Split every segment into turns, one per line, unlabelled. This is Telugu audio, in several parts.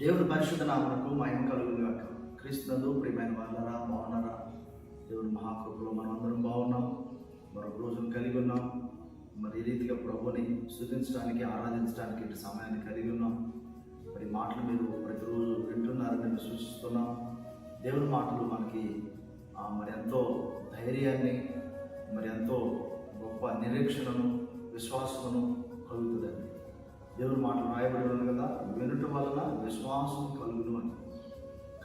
దేవుని పరిశుద్ధ నామకు మహిమ కలుగును క్రీస్తునందు ప్రియమైన వాళ్ళరా బాగున్నారా? దేవుని మహాకృపలో మనం అందరం బాగున్నాం. మరొక రోజును కలిగి ఉన్నాం. మరి ఈ రీతిగా ప్రభుని స్థుతించడానికి ఆరాధించడానికి ఇటు సమయాన్ని కలిగి ఉన్నాం. మరి మాటలు మీరు ప్రతిరోజు వింటున్నారని మేము సూచిస్తున్నాం. దేవుని మాటలు మనకి మరి ఎంతో ధైర్యాన్ని మరి ఎంతో గొప్ప నిరీక్షణను విశ్వాసమును దేవుని మాటలు రాయబడి ఉంది కదా వినటం వలన విశ్వాసం కలుగును అని.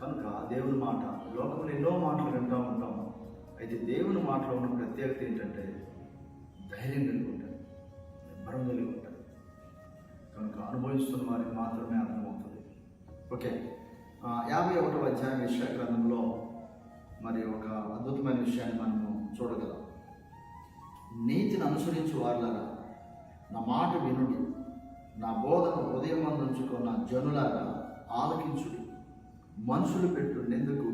కనుక దేవుని మాట లోకంలో ఎన్నో మాటలు వింటూ ఉంటాం. అయితే దేవుని మాటలో ఉన్న ప్రత్యేకత ఏంటంటే ధైర్యం కలిగి ఉంటుంది నిబ్బరం కలిగి ఉంటుంది కనుక అనుభవిస్తున్న వారికి మాత్రమే అర్థమవుతుంది. ఓకే. యాభై ఒకటో అధ్యాయం విషయ గ్రంథంలో మరి ఒక అద్భుతమైన విషయాన్ని మనము చూడగలం. నీతిని అనుసరించు వాళ్ళరా నా మాట వినుడి. నా బోధన హృదయం అందించుకున్న జనులారా ఆలకించుడు. మనుషులు పెట్టు నిందుకు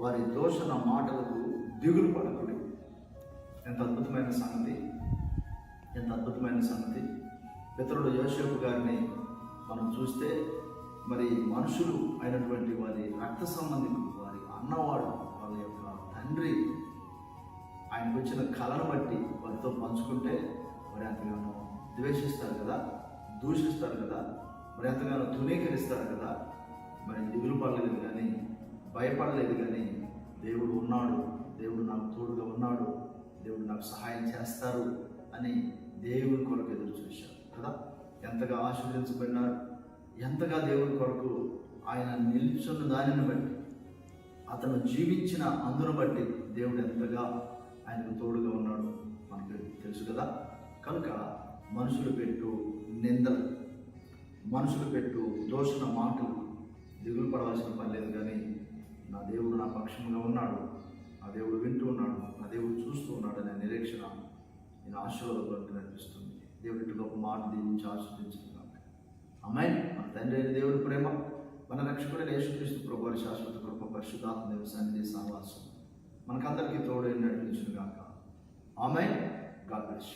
వారి దోషణ మాటలకు దిగులు పడకూడదు ఎంత అద్భుతమైన సంగతి. ఎంత అద్భుతమైన సంగతి. ఇతరుడు యోసేపు గారిని మనం చూస్తే మరి మనుషులు అయినటువంటి వారి రక్త సంబంధికులు వారి అన్నవాడు వాళ్ళ యొక్క తండ్రి ఆయనకు వచ్చిన కళను బట్టి వారితో పంచుకుంటే వారి ఎంతగానో ద్వేషిస్తారు కదా దూషిస్తారు కదా మరి ఎంతగానో తృణీకరిస్తారు కదా మరి దిగులు పడలేదు కానీ భయపడలేదు కానీ దేవుడు ఉన్నాడు దేవుడు నాకు తోడుగా ఉన్నాడు దేవుడు నాకు సహాయం చేస్తారు అని దేవుని కొరకు ఎదురు చూశారు కదా. ఎంతగా ఆశీర్వదించబడినారు ఎంతగా దేవుని కొరకు ఆయన నిల్చున్న దానిని బట్టి అతను జీవించిన అందును బట్టి దేవుడు ఎంతగా ఆయనకు తోడుగా ఉన్నాడు మనకు తెలుసు కదా. కనుక మనుషులు పెట్టు నిందలు మనుషులు పెట్టు దోషణ మాటలు. దిగులు పడవలసిన పని లేదు కానీ నా దేవుడు నా పక్షంగా ఉన్నాడు. నా దేవుడు వింటూ ఉన్నాడు. నా దేవుడు చూస్తూ ఉన్నాడు అనే నిరీక్షణ నేను ఆశీర్వాదపడుతూ అనిపిస్తుంది. దేవుడి గొప్ప మాట దీవించి ఆశీర్వదించుతున్నాను అమ్మాయి మన తండ్రి అయిన దేవుడి ప్రేమ మన రక్షకుడు యేసుక్రీస్తు ప్రభు శాశ్వత కృప పరిశుద్ధాత్మ దేవ సన్నిధి సహవాసం మనకందరికీ తోడైన నడిపించును గాక ఆమె గాడ్ బ్లెస్